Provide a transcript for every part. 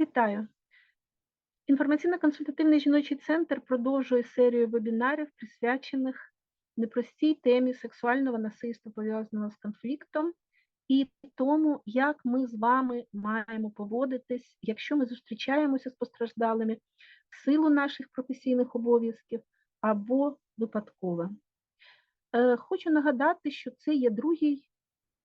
Вітаю! Інформаційно-консультативний жіночий центр продовжує серію вебінарів, присвячених непростій темі сексуального насильства, пов'язаного з конфліктом, і тому, як ми з вами маємо поводитись, якщо ми зустрічаємося з постраждалими в силу наших професійних обов'язків або випадково. Е, Хочу нагадати, що це є другий,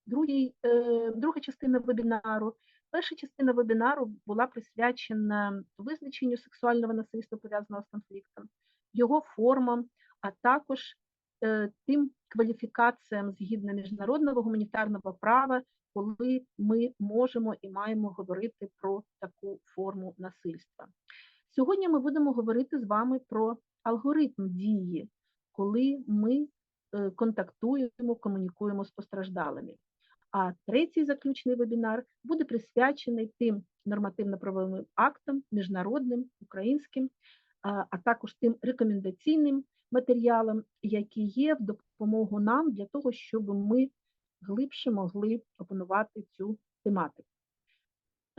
другий, е, друга частина вебінару. Перша частина вебінару була присвячена визначенню сексуального насильства, пов'язаного з конфліктом, його формам, а також е, тим кваліфікаціям згідно міжнародного гуманітарного права, коли ми можемо і маємо говорити про таку форму насильства. Сьогодні ми будемо говорити з вами про алгоритм дії, коли ми е, контактуємо, комунікуємо з постраждалими. А третій заключний вебінар буде присвячений тим нормативно-правовим актам, міжнародним, українським, а також тим рекомендаційним матеріалам, які є в допомогу нам для того, щоб ми глибше могли опанувати цю тематику.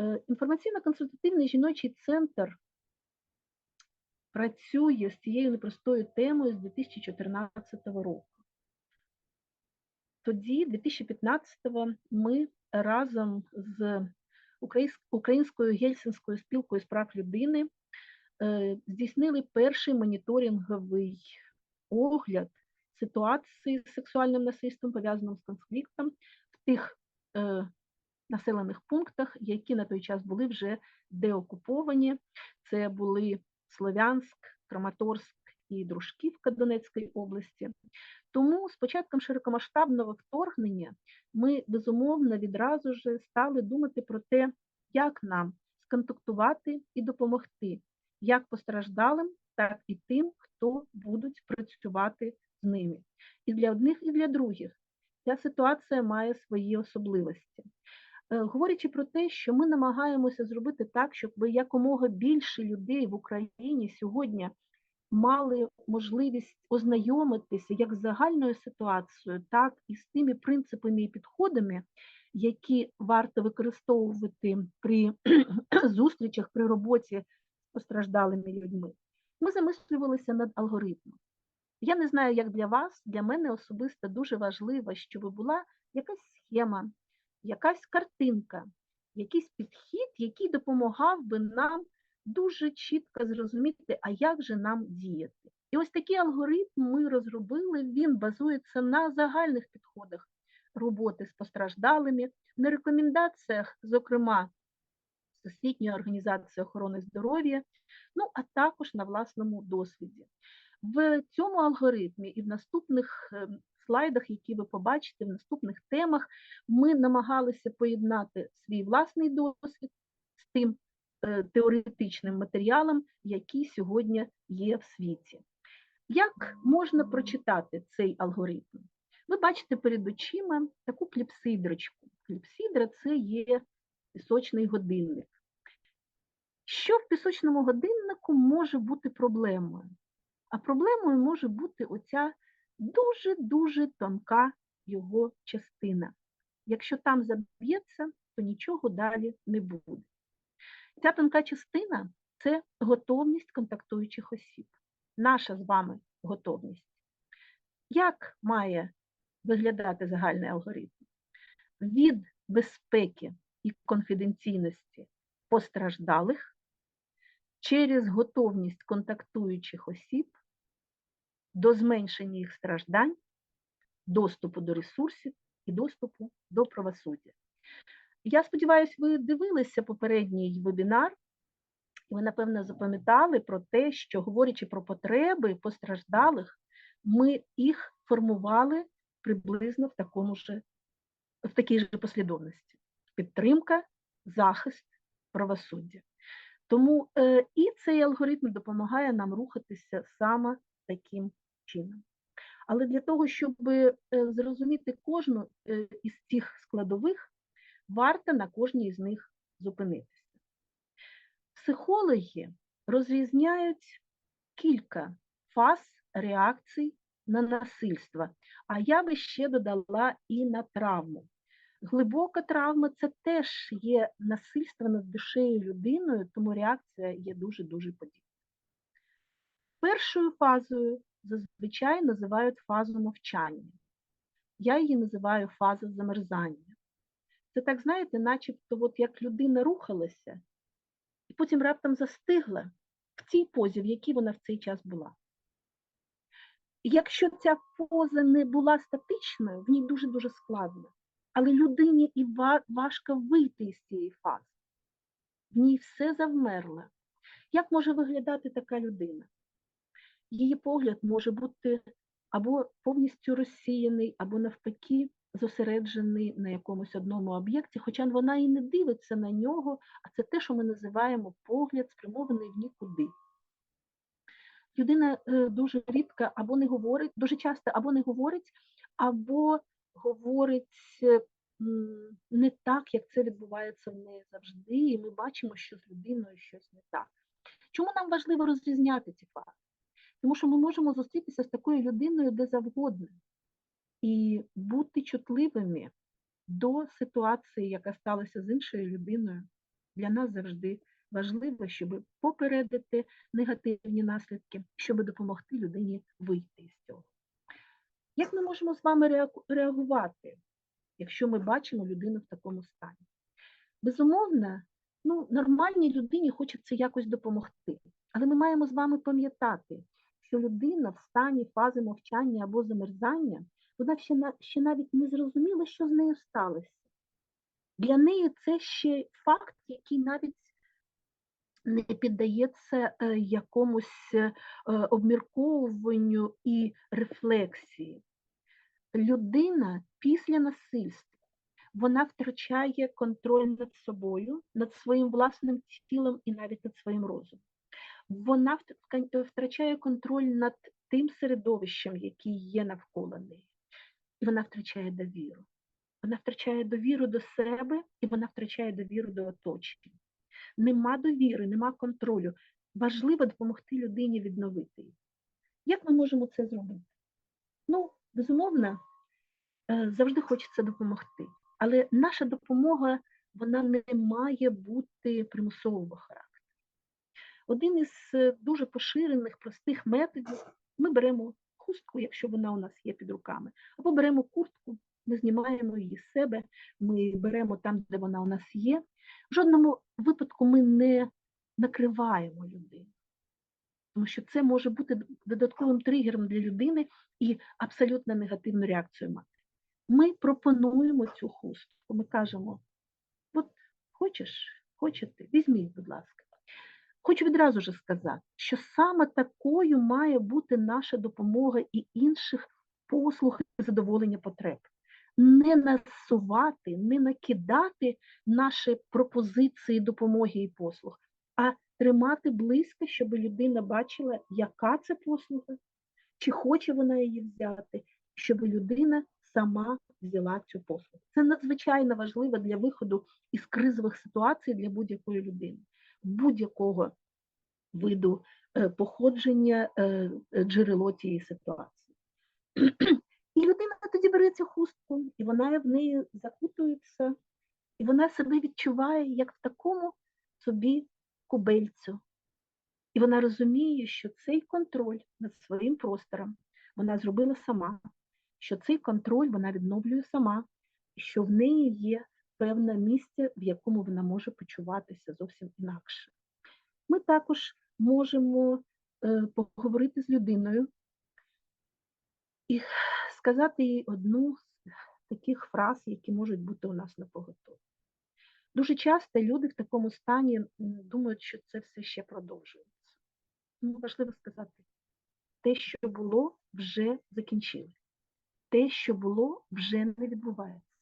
Е, інформаційно-консультативний жіночий центр працює з цією непростою темою з 2014 року. Тоді, 2015-го, ми разом з Українською гельсінською спілкою з прав людини е, здійснили перший моніторинговий огляд ситуації з сексуальним насильством, пов'язаним з конфліктом в тих е, населених пунктах, які на той час були вже деокуповані. Це були Слов'янськ, Краматорськ і Дружківка Донецької області. Тому з початком широкомасштабного вторгнення ми безумовно відразу ж стали думати про те, як нам сконтактувати і допомогти як постраждалим, так і тим, хто будуть працювати з ними. І для одних, і для других ця ситуація має свої особливості. Е, говорячи про те, що ми намагаємося зробити так, щоб якомога більше людей в Україні сьогодні мали можливість ознайомитися як з загальною ситуацією, так і з тими принципами і підходами, які варто використовувати при зустрічах, при роботі з постраждалими людьми. Ми замислювалися над алгоритмом. Я не знаю, як для вас, для мене особисто дуже важливо, щоб була якась схема, якась картинка, якийсь підхід, який допомагав би нам дуже чітко зрозуміти, а як же нам діяти. І ось такий алгоритм ми розробили, він базується на загальних підходах роботи з постраждалими, на рекомендаціях, зокрема, Всесвітньої організації охорони здоров'я, ну а також на власному досвіді. В цьому алгоритмі і в наступних ем, слайдах, які ви побачите, в наступних темах, ми намагалися поєднати свій власний досвід з тим теоретичним матеріалам, які сьогодні є в світі. Як можна прочитати цей алгоритм? Ви бачите перед очима таку кліпсидрочку. Кліпсидра це є пісочний годинник. Що в пісочному годиннику може бути проблемою? А проблемою може бути оця дуже-дуже тонка його частина. Якщо там заб'ється, то нічого далі не буде. Ця тонка частина це готовність контактуючих осіб, наша з вами готовність. Як має виглядати загальний алгоритм? Від безпеки і конфіденційності постраждалих через готовність контактуючих осіб до зменшення їх страждань, доступу до ресурсів і доступу до правосуддя. Я сподіваюся, ви дивилися попередній вебінар, ви, напевно, запам'ятали про те, що, говорячи про потреби постраждалих, ми їх формували приблизно в такому ж, в такій же послідовності: підтримка, захист, правосуддя. Тому е, і цей алгоритм допомагає нам рухатися саме таким чином. Але для того, щоб е, зрозуміти кожну е, із цих складових, варто на кожній з них зупинитися. Психологи розрізняють кілька фаз реакцій на насильство, а я би ще додала і на травму. Глибока травма це теж є насильство над душею людиною, тому реакція є дуже-дуже подібна. Першою фазою зазвичай називають фазу мовчання. Я її називаю фаза замерзання. Це так, знаєте, начебто, от як людина рухалася, і потім раптом застигла в тій позі, в якій вона в цей час була. Якщо ця поза не була статичною, в ній дуже-дуже складно. Але людині і важко вийти із цієї фази. В ній все завмерло. Як може виглядати така людина? Її погляд може бути або повністю розсіяний, або навпаки зосереджений на якомусь одному об'єкті, хоча вона і не дивиться на нього, а це те, що ми називаємо погляд, спрямований в нікуди. Людина е, дуже рідко або не говорить, дуже часто або не говорить, або говорить е, не так, як це відбувається в неї завжди, і ми бачимо, що з людиною щось не так. Чому нам важливо розрізняти ці факти? Тому що ми можемо зустрітися з такою людиною де завгодно і бути чутливими до ситуації, яка сталася з іншою людиною. Для нас завжди важливо, щоб попередити негативні наслідки, щоб допомогти людині вийти з цього. Як ми можемо з вами реагувати, якщо ми бачимо людину в такому стані? Безумовно, ну, нормальній людині хочеться якось допомогти, але ми маємо з вами пам'ятати, що людина в стані фази мовчання або замерзання, вона ще, ще навіть не зрозуміла, що з нею сталося. Для неї це ще факт, який навіть не піддається е, якомусь е, обмірковуванню і рефлексії. Людина після насильства вона втрачає контроль над собою, над своїм власним тілом і навіть над своїм розумом. Вона втрачає контроль над тим середовищем, яке є навколо неї. І вона втрачає довіру. Вона втрачає довіру до себе і вона втрачає довіру до оточення. Нема довіри, нема контролю. Важливо допомогти людині відновити її. Як ми можемо це зробити? Ну, безумовно, е, завжди хочеться допомогти. Але наша допомога вона не має бути примусового характеру. Один із е, дуже поширених простих методів ми беремо хустку, якщо вона у нас є під руками, або беремо куртку, ми знімаємо її з себе, ми беремо там, де вона у нас є. В жодному випадку ми не накриваємо людину, тому що це може бути додатковим тригером для людини і абсолютно негативну реакцію мати. Ми пропонуємо цю хустку, ми кажемо: от хочеш, хочете, візьміть, будь ласка. Хочу відразу ж сказати, що саме такою має бути наша допомога і інших послуг і задоволення потреб. Не насувати, не накидати наші пропозиції допомоги і послуг, а тримати близько, щоб людина бачила, яка це послуга, чи хоче вона її взяти, щоб людина сама взяла цю послугу. Це надзвичайно важливо для виходу із кризових ситуацій для будь-якої людини, будь-якого виду е, походження е, е, джерело тієї ситуації. І людина тоді бере цю хустку, і вона в неї закутується, і вона себе відчуває як в такому собі кубельцю. І вона розуміє, що цей контроль над своїм простором вона зробила сама, що цей контроль вона відновлює сама, що в неї є певне місце, в якому вона може почуватися зовсім інакше. Ми також можемо е, поговорити з людиною і сказати їй одну з таких фраз, які можуть бути у нас на поготові. Дуже часто люди в такому стані думають, що це все ще продовжується. Тому важливо сказати, те, що було, вже закінчили. Те, що було, вже не відбувається.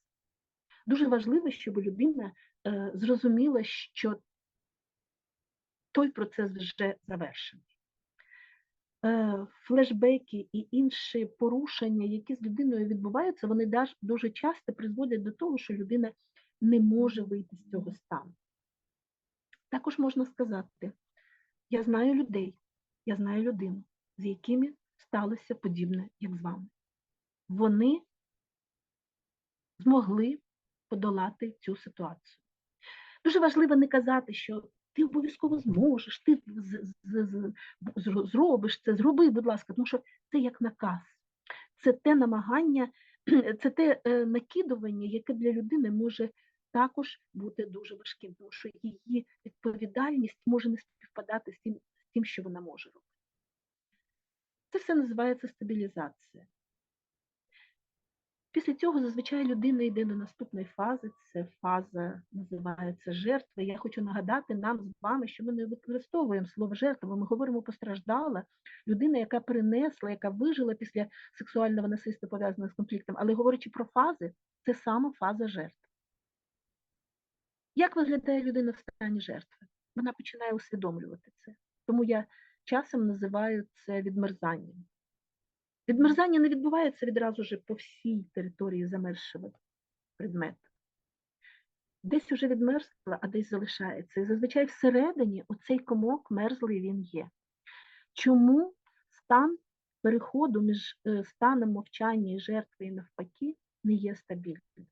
Дуже важливо, щоб людина е, зрозуміла, що той процес вже завершений. Е, Флешбеки і інші порушення, які з людиною відбуваються, вони дуже часто призводять до того, що людина не може вийти з цього стану. Також можна сказати, я знаю людей, я знаю людину, з якими сталося подібне, як з вами. Вони змогли подолати цю ситуацію. Дуже важливо не казати, що ти обов'язково зможеш, ти зробиш це, зроби, будь ласка, тому що це як наказ. Це те намагання, це те е, накидування, яке для людини може також бути дуже важким, тому що її відповідальність може не співпадати з тим, з тим, що вона може робити. Це все називається стабілізація. Після цього зазвичай людина йде до наступної фази. Це фаза називається жертва. Я хочу нагадати нам з вами, що ми не використовуємо слово жертва. Ми говоримо постраждала людина, яка перенесла, яка вижила після сексуального насильства пов'язаного з конфліктом. Але говорячи про фази, це саме фаза жертви. Як виглядає людина в стані жертви? Вона починає усвідомлювати це. Тому я часом називаю це відмерзанням. Відмерзання не відбувається відразу ж по всій території замерзшого предмету. Десь уже відмерзла, а десь залишається. І зазвичай всередині оцей комок мерзлий він є. Чому стан переходу між е, станом мовчання і жертви і навпаки не є стабільним?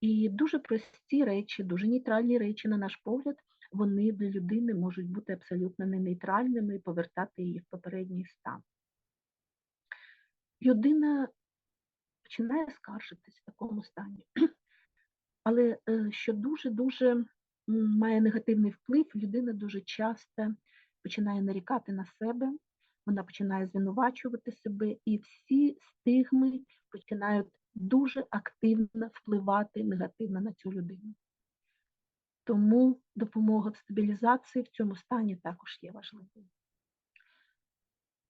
І дуже прості речі, дуже нейтральні речі, на наш погляд, вони для людини можуть бути абсолютно не нейтральними і повертати її в попередній стан людина починає скаржитись в такому стані. Але е, що дуже-дуже має негативний вплив, людина дуже часто починає нарікати на себе, вона починає звинувачувати себе, і всі стигми починають дуже активно впливати негативно на цю людину. Тому допомога в стабілізації в цьому стані також є важливою.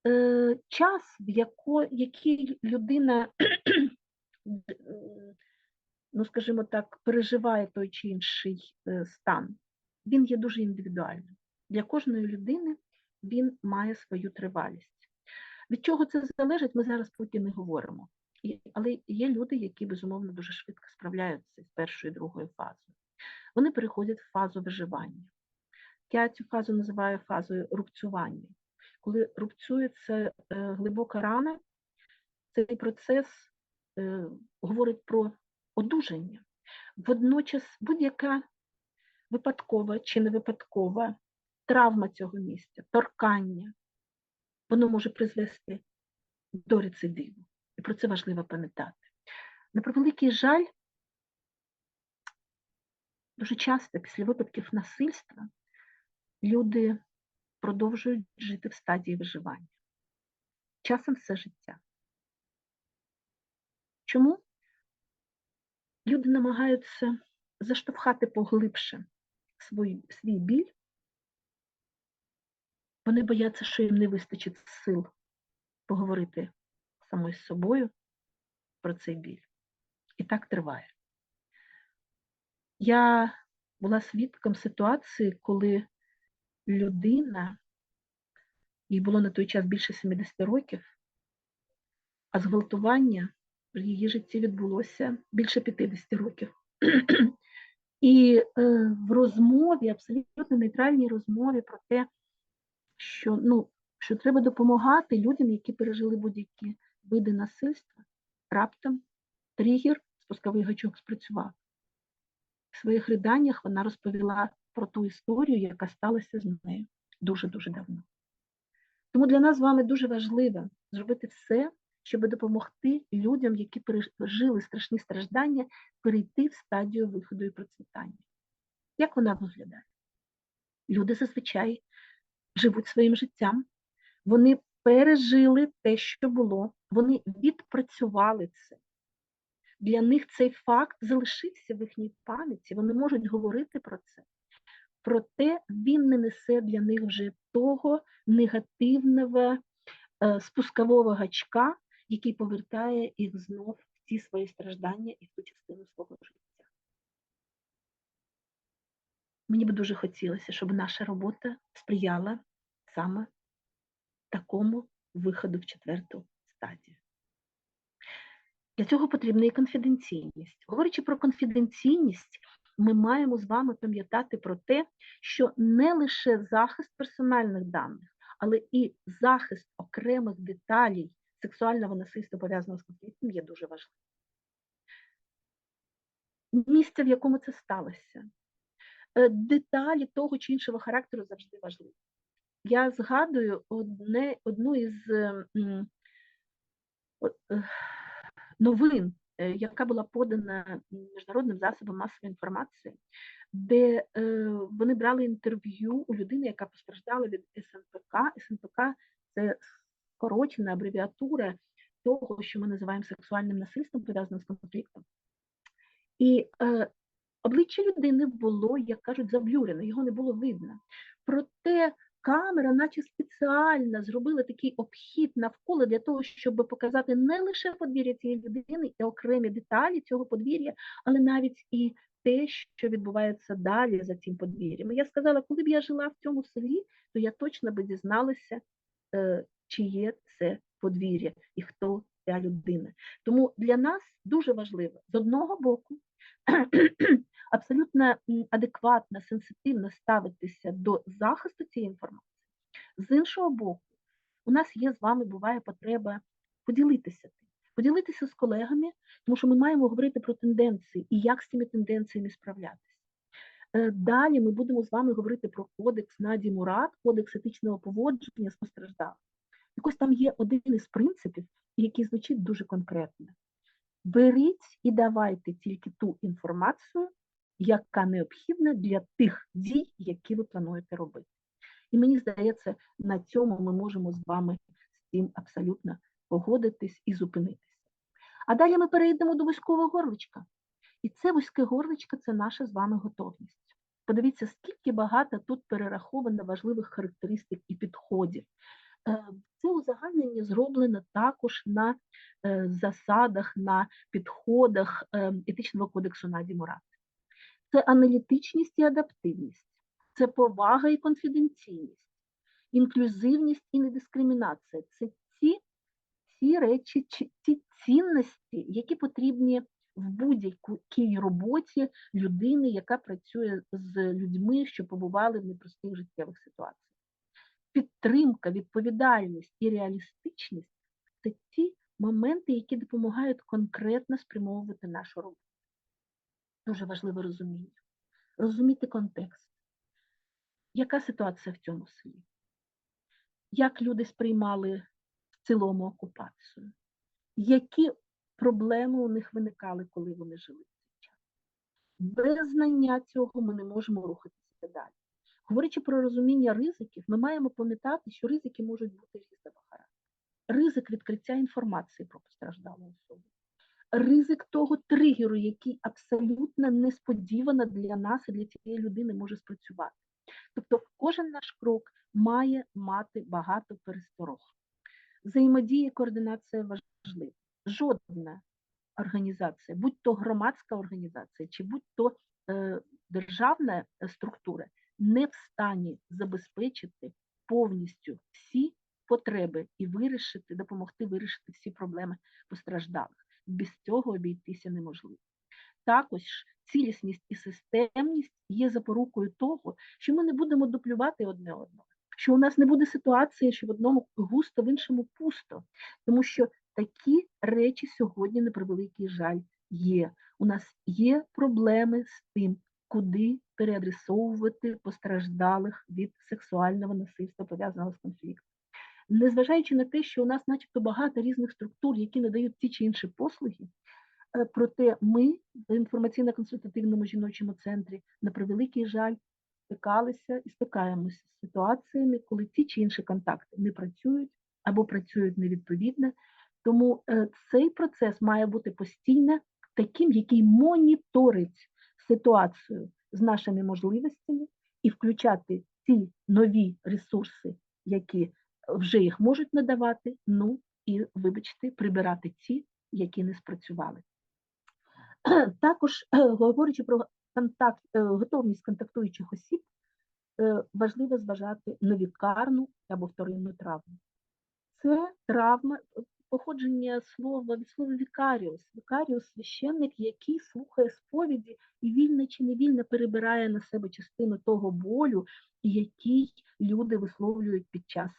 Е, час, в яко, який людина, ну скажімо так, переживає той чи інший е, стан, він є дуже індивідуальним. Для кожної людини він має свою тривалість. Від чого це залежить, ми зараз поки не говоримо. Але є люди, які безумовно дуже швидко справляються з першою і другою фазою. Вони переходять в фазу виживання. Я цю фазу називаю фазою рубцювання коли рубцюється е, глибока рана, цей процес е, говорить про одужання. Водночас будь-яка випадкова чи не випадкова травма цього місця, торкання, воно може призвести до рецидиву. І про це важливо пам'ятати. На превеликий жаль, дуже часто після випадків насильства люди продовжують жити в стадії виживання. Часом все життя. Чому? Люди намагаються заштовхати поглибше свій, свій біль. Вони бояться, що їм не вистачить сил поговорити самою з собою про цей біль. І так триває. Я була свідком ситуації, коли людина, їй було на той час більше 70 років, а зґвалтування в її житті відбулося більше 50 років. І е, в розмові, абсолютно нейтральній розмові про те, що, ну, що треба допомагати людям, які пережили будь-які види насильства, раптом тригер, спусковий гачок спрацював. В своїх риданнях вона розповіла про ту історію, яка сталася з нею дуже-дуже давно. Тому для нас з вами дуже важливо зробити все, щоб допомогти людям, які пережили страшні страждання, перейти в стадію виходу і процвітання. Як вона виглядає? Люди зазвичай живуть своїм життям, вони пережили те, що було, вони відпрацювали це. Для них цей факт залишився в їхній пам'яті, вони можуть говорити про це. Проте він не несе для них вже того негативного е, спускового гачка, який повертає їх знов в ті свої страждання і в ту частину свого життя. Мені би дуже хотілося, щоб наша робота сприяла саме такому виходу в четверту стадію. Для цього потрібна і конфіденційність. Говорячи про конфіденційність, ми маємо з вами пам'ятати про те, що не лише захист персональних даних, але і захист окремих деталей сексуального насильства пов'язаного з конфліктом є дуже важливим. місця, в якому це сталося. Е, Деталі того чи іншого характеру завжди важливі. Я згадую одне, одну із новин, е, яка була подана міжнародним засобом масової інформації, де е, вони брали інтерв'ю у людини, яка постраждала від СНПК. СНПК це скорочена абревіатура того, що ми називаємо сексуальним насильством, пов'язаним з конфліктом. І е, обличчя людини було, як кажуть, заблюрене, його не було видно. Проте камера, наче спеціально зробила такий обхід навколо для того, щоб показати не лише подвір'я цієї людини і окремі деталі цього подвір'я, але навіть і те, що відбувається далі за цим подвір'ям. Я сказала, коли б я жила в цьому селі, то я точно би дізналася, е, чиє це подвір'я і хто ця людина. Тому для нас дуже важливо з одного боку абсолютно адекватно, сенситивно ставитися до захисту цієї інформації. З іншого боку, у нас є з вами буває потреба поділитися тим, поділитися з колегами, тому що ми маємо говорити про тенденції і як з цими тенденціями справлятися. Е, Далі ми будемо з вами говорити про кодекс Наді Мурат, кодекс етичного поводження з постраждалим. Так ось там є один із принципів, який звучить дуже конкретно. Беріть і давайте тільки ту інформацію, яка необхідна для тих дій, які ви плануєте робити. І мені здається, на цьому ми можемо з вами з цим абсолютно погодитись і зупинитися. А далі ми перейдемо до вузького горличка. І це вузьке горличко це наша з вами готовність. Подивіться, скільки багато тут перераховано важливих характеристик і підходів. Е, Це узагальнення зроблено також на е, засадах, на підходах е, етичного кодексу Наді Мурат. Це аналітичність і адаптивність, це повага і конфіденційність, інклюзивність і недискримінація. Це ті, ті речі, ті цінності, які потрібні в будь-якій роботі людини, яка працює з людьми, що побували в непростих життєвих ситуаціях. Підтримка, відповідальність і реалістичність це ті моменти, які допомагають конкретно спрямовувати нашу роботу. Дуже важливе розуміння. Розуміти контекст. Яка ситуація в цьому селі? Як люди сприймали в цілому окупацію? Які проблеми у них виникали, коли вони жили в цей час? Без знання цього ми не можемо рухатися далі. Говорячи про розуміння ризиків, ми маємо пам'ятати, що ризики можуть бути різного характеру. Ризик відкриття інформації про постраждалу особу, ризик того тригеру, який абсолютно несподівано для нас і для цієї людини може спрацювати. Тобто кожен наш крок має мати багато пересторог. Взаємодія і координація важлива. Жодна організація, будь то громадська організація, чи будь то е, державна е, структура, не в стані забезпечити повністю всі потреби і вирішити, допомогти вирішити всі проблеми постраждалих. Без цього обійтися неможливо. Також цілісність і системність є запорукою того, що ми не будемо дуплювати одне одного, що у нас не буде ситуації, що в одному густо, в іншому пусто, тому що такі речі сьогодні, на превеликий жаль, є. У нас є проблеми з тим, куди переадресовувати постраждалих від сексуального насильства, пов'язаного з конфліктом. Незважаючи на те, що у нас, начебто, багато різних структур, які надають ті чи інші послуги, е, проте ми в інформаційно-консультативному жіночому центрі, на превеликий жаль, стикалися і стикаємося з ситуаціями, коли ті чи інші контакти не працюють або працюють невідповідно. Тому е, цей процес має бути постійно таким, який моніторить ситуацію з нашими можливостями і включати ті нові ресурси, які вже їх можуть надавати, ну і, вибачте, прибирати ті, які не спрацювали. Також, е, говорячи про контакт, е, готовність контактуючих осіб, е, важливо зважати на вікарну або вторинну травму. Це травма походження слова від слова вікаріус. Вікаріус священник, який слухає сповіді і вільно чи невільно перебирає на себе частину того болю, який люди висловлюють під час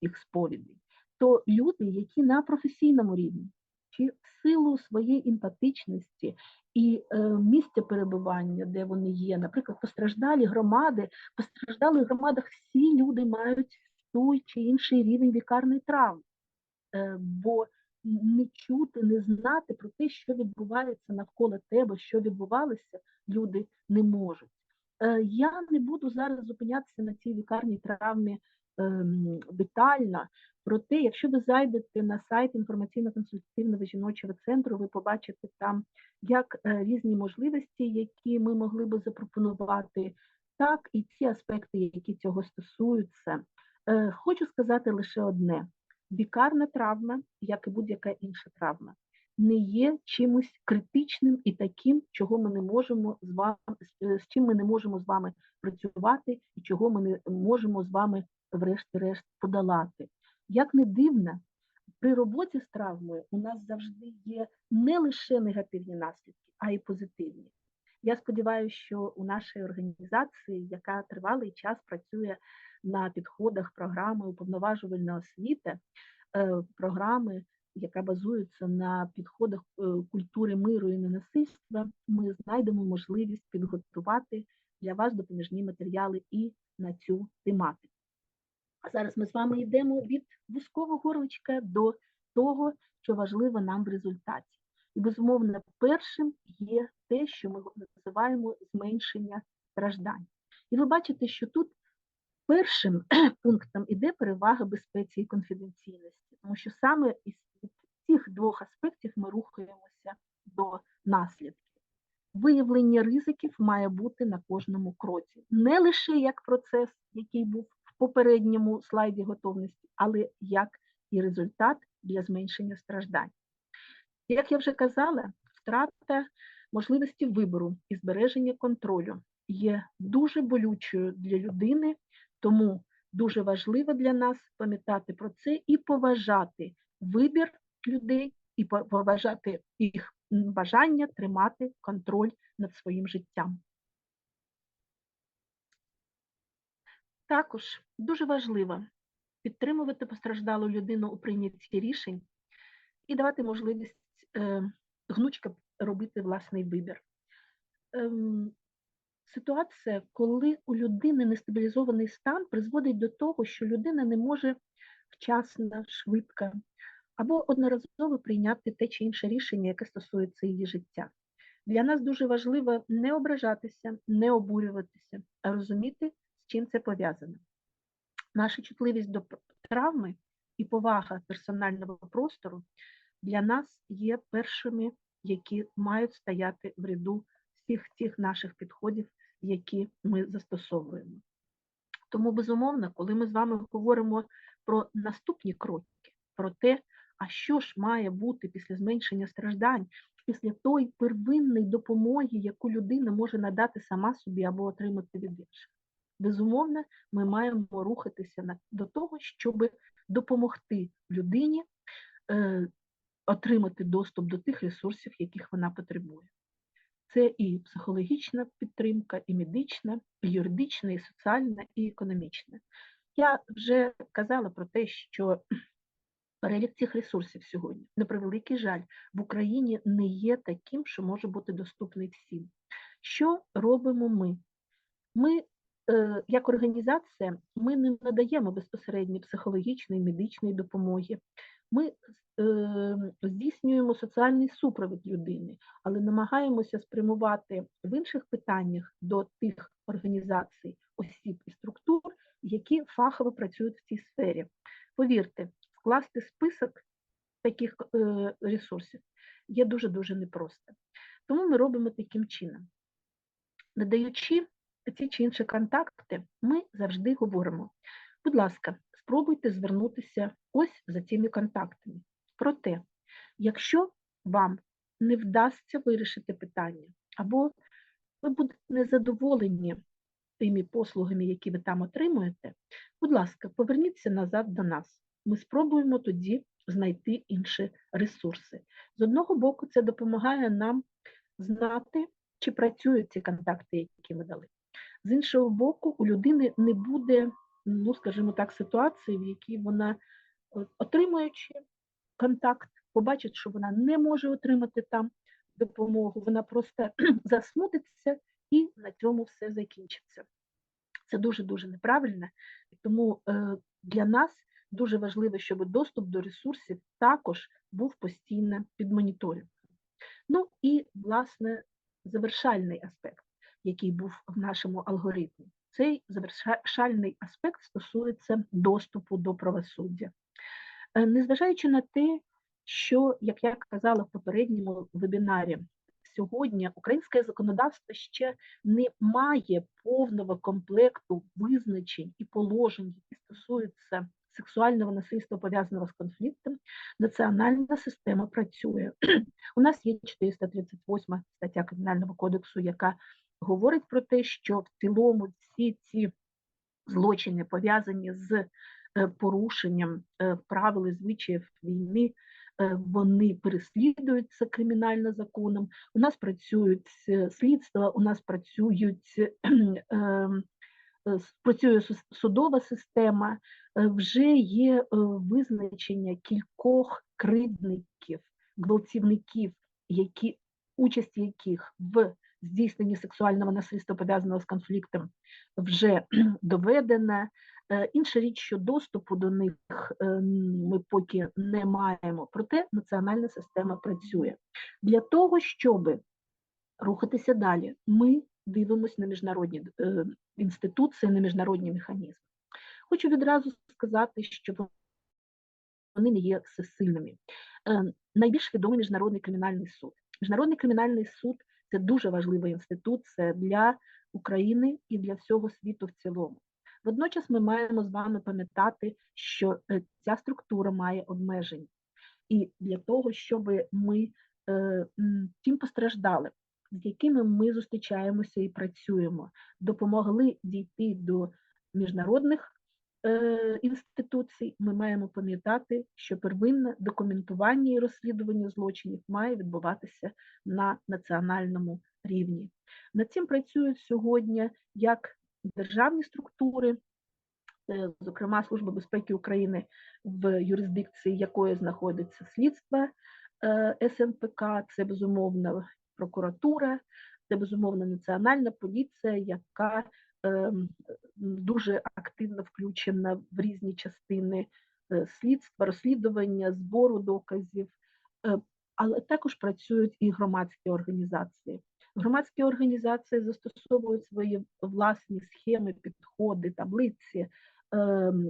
їх сповідей. То люди, які на професійному рівні чи в силу своєї емпатичності і е, місця перебування, де вони є, наприклад, постраждалі громади, в громадах всі люди мають той чи інший рівень лікарної травми, бо не чути, не знати про те, що відбувається навколо тебе, що відбувалося, люди не можуть. Е, Я не буду зараз зупинятися на цій лікарній травмі ем, детально. Проте, якщо ви зайдете на сайт інформаційно-консультативного жіночого центру, ви побачите там як е, різні можливості, які ми могли би запропонувати, так і ці аспекти, які цього стосуються. Е, Хочу сказати лише одне: бікарна травма, як і будь-яка інша травма, не є чимось критичним і таким, чого ми не можемо з вами з чим ми не можемо з вами працювати, і чого ми не можемо з вами, врешті-решт, подолати. Як не дивно, при роботі з травмою у нас завжди є не лише негативні наслідки, а й позитивні. Я сподіваюся, що у нашій організації, яка тривалий час працює на підходах програми уповноважувальної освіти, е, програми, яка базується на підходах е, культури миру і ненасильства, ми знайдемо можливість підготувати для вас допоміжні матеріали і на цю тематику. А зараз ми з вами йдемо від вузького горличка до того, що важливо нам в результаті. І, безумовно, першим є те, що ми називаємо зменшення страждань. І ви бачите, що тут першим пунктом іде перевага безпеці і конфіденційності, тому що саме із цих двох аспектів ми рухаємося до наслідків. Виявлення ризиків має бути на кожному кроці, не лише як процес, який був в попередньому слайді готовності, але як і результат для зменшення страждань. Як я вже казала, втрата можливості вибору і збереження контролю є дуже болючою для людини, тому дуже важливо для нас пам'ятати про це і поважати вибір людей, і поважати їх бажання тримати контроль над своїм життям. Також дуже важливо підтримувати постраждалу людину у прийнятті рішень і давати можливість е, гнучко робити власний вибір. Ситуація, коли у людини нестабілізований стан, призводить до того, що людина не може вчасно, швидко або одноразово прийняти те чи інше рішення, яке стосується її життя. Для нас дуже важливо не ображатися, не обурюватися, а розуміти, з чим це пов'язано. Наша чутливість до травми і повага персонального простору для нас є першими, які мають стояти в ряду всіх тих наших підходів, які ми застосовуємо. Тому, безумовно, коли ми з вами говоримо про наступні кроки, про те, а що ж має бути після зменшення страждань, після тої первинної допомоги, яку людина може надати сама собі або отримати від інших. Безумовно, ми маємо рухатися до того, щоб допомогти людині е, отримати доступ до тих ресурсів, яких вона потребує. Це і психологічна підтримка, і медична, і юридична, і соціальна, і економічна. Я вже казала про те, що перелік цих ресурсів сьогодні, на превеликий жаль, в Україні не є таким, що може бути доступний всім. Що робимо ми? Ми, е, як організація, ми не надаємо безпосередньо психологічної медичної допомоги. Ми е, здійснюємо соціальний супровід людини, але намагаємося спрямувати в інших питаннях до тих організацій, осіб і структур, які фахово працюють в цій сфері. Повірте, скласти список таких е, ресурсів є дуже-дуже непросто. Тому ми робимо таким чином. Надаючи ці чи інші контакти, ми завжди говоримо, будь ласка, спробуйте звернутися ось за цими контактами. Проте, якщо вам не вдасться вирішити питання, або ви будете незадоволені тими послугами, які ви там отримуєте, будь ласка, поверніться назад до нас. Ми спробуємо тоді знайти інші ресурси. З одного боку, це допомагає нам знати, чи працюють ці контакти, які ми дали. З іншого боку, у людини не буде, ну, скажімо так, ситуації, в якій вона, отримуючи контакт, побачить, що вона не може отримати там допомогу, вона просто засмутиться і на цьому все закінчиться. Це дуже-дуже неправильно, тому е, для нас дуже важливо, щоб доступ до ресурсів також був постійно під моніторингом. Ну і, власне, завершальний аспект, який був в нашому алгоритмі. Цей завершальний аспект стосується доступу до правосуддя. Е, незважаючи на те, що, як я казала в попередньому вебінарі, сьогодні українське законодавство ще не має повного комплекту визначень і положень, які стосуються сексуального насильства пов'язаного з конфліктом, національна система працює. У нас є 438 стаття Кримінального кодексу, яка говорить про те, що в цілому всі ці злочини пов'язані з е, порушенням е, правил і звичаїв війни. Е, вони переслідуються кримінально законом. У нас працюють слідства, у нас працюють ем, працює судова система, вже є визначення кількох кривдників, гвалтівників, які участь яких в здійсненні сексуального насильства пов'язаного з конфліктом вже доведена. Е, інша річ, що доступу до них е, ми поки не маємо, проте національна система працює. Для того, щоб рухатися далі, ми дивимося на міжнародні е, інституції, на міжнародні механізми. Хочу відразу сказати, що вони не є всесильними. Найбільш відомий міжнародний кримінальний суд. Міжнародний кримінальний суд це дуже важлива інституція для України і для всього світу в цілому. Водночас ми маємо з вами пам'ятати, що е, ця структура має обмеження. І для того, щоб ми е, тим постраждали, з якими ми зустрічаємося і працюємо, допомогли дійти до міжнародних інституцій, ми маємо пам'ятати, що первинне документування і розслідування злочинів має відбуватися на національному рівні. Над цим працюють сьогодні як державні структури, е, зокрема Служба безпеки України, в юрисдикції якої знаходиться слідство е, СНПК, це безумовно прокуратура, це безумовно національна поліція, яка дуже активно включена в різні частини е, слідства, розслідування, збору доказів, але також працюють і громадські організації. Громадські організації застосовують свої власні схеми, підходи, таблиці,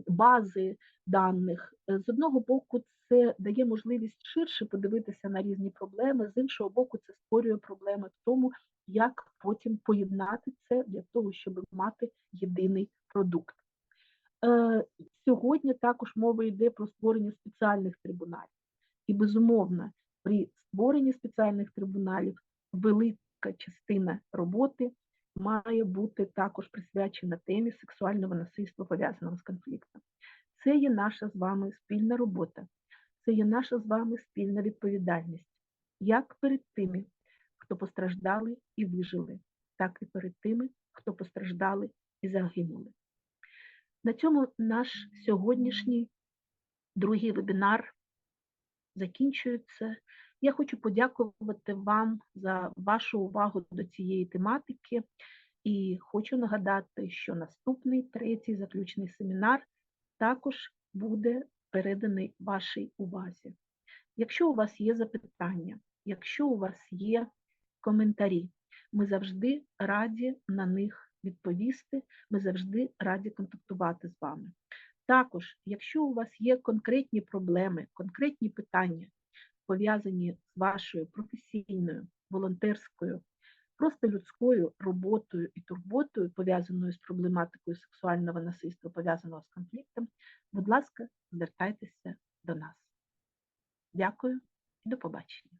бази даних. З одного боку, це дає можливість ширше подивитися на різні проблеми, з іншого боку, це створює проблеми в тому, як потім поєднати це для того, щоб мати єдиний продукт. Е, сьогодні також мова йде про створення спеціальних трибуналів. І, безумовно, при створенні спеціальних трибуналів велика частина роботи має бути також присвячена темі сексуального насильства, пов'язаного з конфліктом. Це є наша з вами спільна робота, це є наша з вами спільна відповідальність, як перед тими, хто постраждали і вижили, так і перед тими, хто постраждали і загинули. На цьому наш сьогоднішній другий вебінар закінчується. Я хочу подякувати вам за вашу увагу до цієї тематики і хочу нагадати, що наступний третій заключний семінар також буде переданий вашій увазі. Якщо у вас є запитання, якщо у вас є коментарі, ми завжди раді на них відповісти, ми завжди раді контактувати з вами. Також, якщо у вас є конкретні проблеми, конкретні питання, пов'язані з вашою професійною, волонтерською, просто людською роботою і турботою, пов'язаною з проблематикою сексуального насильства, пов'язаного з конфліктом, будь ласка, звертайтеся до нас. Дякую і до побачення.